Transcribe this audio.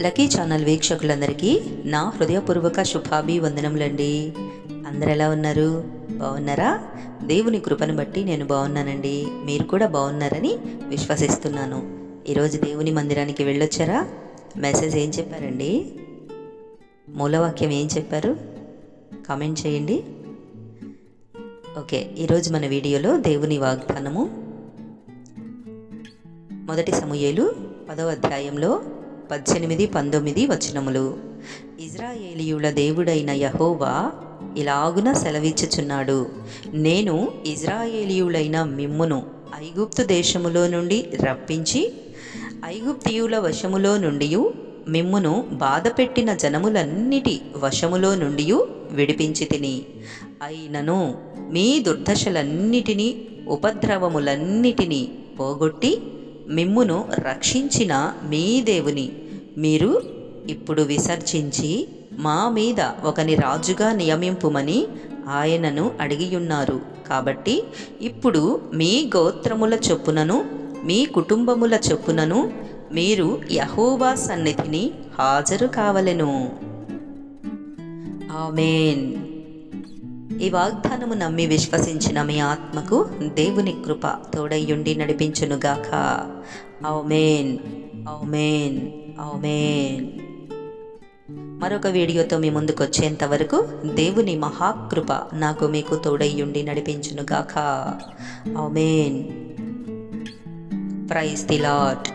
Lucky channel వీక్షకులందరికీ నా హృదయపూర్వక శుభాభివందనములండి. అందరు ఎలా ఉన్నారు? బాగున్నారా దేవుని కృపను బట్టి నేను బాగున్నానండి మీరు కూడా బాగున్నారని విశ్వసిస్తున్నాను. ఈరోజు దేవుని మందిరానికి వెళ్ళొచ్చారా? మెసేజ్ ఏం చెప్పారండి? మూలవాక్యం ఏం చెప్పారు? కామెంట్ చేయండి. ఓకే ఈరోజు మన వీడియోలో దేవుని వాగ్దానము. మొదటి సమూయేలు పదవ అధ్యాయంలో పద్దెనిమిది పంతొమ్మిది వచనములు. ఇజ్రాయేలీయుల దేవుడైన యహోవా ఇలాగున సెలవిచ్చుచున్నాడు. నేను ఇజ్రాయేలీయులైన మిమ్మును ఐగుప్తు దేశములో నుండి రప్పించి ఐగుప్తియుల వశములో నుండి మిమ్మును బాధపెట్టిన జనములన్నిటి వశములో నుండి విడిపించి తిని అయినను మీ దుర్దశలన్నిటినీ ఉపద్రవములన్నిటినీ పోగొట్టి మిమ్మును రక్షించిన మీ దేవుని. మీరు ఇప్పుడు విసర్జించి మా మీద ఒకని రాజుగా నియమింపుమని ఆయనను అడిగియున్నారు. కాబట్టి ఇప్పుడు మీ గోత్రముల చొప్పునను మీ కుటుంబముల చొప్పునను మీరు యహోవా సన్నిధిని హాజరు కావలెను. ఆమెన్. ఈ వాగ్దానము నమ్మి విశ్వసించిన మీ ఆత్మకు దేవుని కృప తోడయ్యుండి నడిపించునుగాక. ఔమేన్ ఔమేన్ ఔమేన్ మరొక వీడియోతో మీ ముందుకు వచ్చేంత వరకు దేవుని మహాకృప నాకు మీకు తోడయ్యుండి నడిపించునుగాక. ఔమేన్ ప్రైస్ ది లాట్